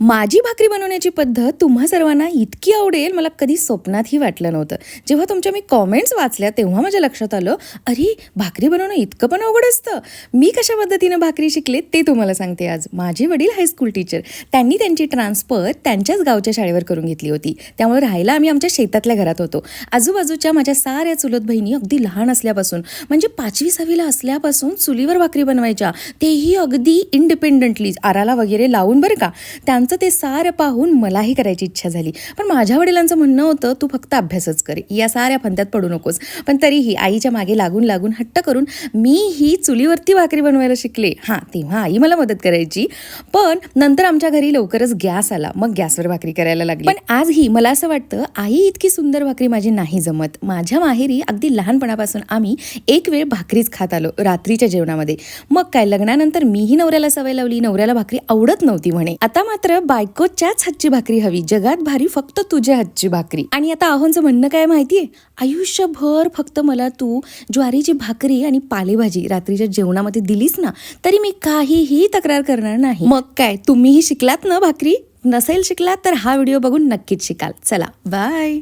माझी भाकरी बनवण्याची पद्धत तुम्हा सर्वांना इतकी आवडेल मला कधी स्वप्नातही वाटलं नव्हतं. जेव्हा तुमच्या मी कॉमेंट्स वाचल्या तेव्हा माझ्या लक्षात आलं अरे भाकरी बनवणं इतकं पण अवघड असतं. मी कशा पद्धतीनं भाकरी शिकले ते तुम्हाला सांगते आज. माझे वडील हायस्कूल टीचर त्यांनी त्यांची ट्रान्सफर त्यांच्याच गावच्या शाळेवर करून घेतली होती. त्यामुळे राहायला आम्ही आमच्या शेतातल्या घरात होतो. आजूबाजूच्या माझ्या साऱ्या चुलत बहिणी अगदी लहान असल्यापासून म्हणजे पाचवी सहावीला असल्यापासून चुलीवर भाकरी बनवायच्या. तेही अगदी इंडिपेंडंटली आराला वगैरे लावून बरं का. त्यांचं ते सारं पाहून मलाही करायची इच्छा झाली. पण माझ्या वडिलांचं म्हणणं होतं तू फक्त अभ्यासच कर. या साऱ्या फंद्यात पडू नकोस. पण तरीही आईच्या मागे लागून लागून हट्ट करून मी ही चुलीवरती भाकरी बनवायला शिकले. हां तेव्हा आई मला मदत करायची. पण नंतर आमच्या घरी लवकरच गॅस आला. मग गॅसवर भाकरी करायला लागली. पण आजही मला असं वाटतं आई इतकी सुंदर भाकरी माझी नाही जमत. माझ्या माहेरी अगदी लहानपणापासून आम्ही एक वेळ भाकरीच खात आलो रात्रीच्या जेवणामध्ये. मग काय लग्नानंतर मीही नवऱ्याला सवय लावली. नवऱ्याला भाकरी आवडत नव्हती म्हणे. आता मात्र बायकोच्याच हातची भाकरी हवी. जगात भारी फक्त तुझ्या हातची भाकरी. आणि आता आहोंचं म्हणणं काय माहितीये? आयुष्यभर फक्त मला तू ज्वारीची भाकरी आणि पालेभाजी रात्रीच्या जेवणामध्ये दिलीस ना तरी मी काहीही तक्रार करणार नाही. मग काय? तुम्हीही शिकलात ना भाकरी? नसेल शिकलात तर हा व्हिडिओ बघून नक्कीच शिकाल. चला बाय.